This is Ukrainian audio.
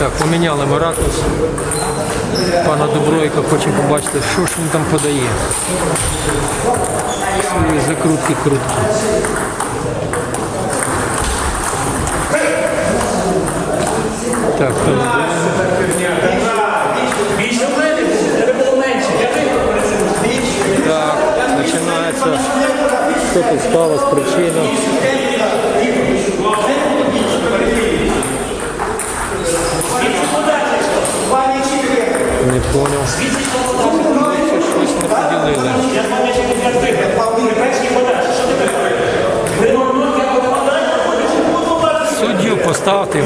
Так, поміняли ми ракурс. Пана Добройка хочемо побачити, що ж він там подає. Свої закрутки крутки. Так. Так, починається. Що тут сталося, причина. Понял. Щось не поділили. Суддю поставте.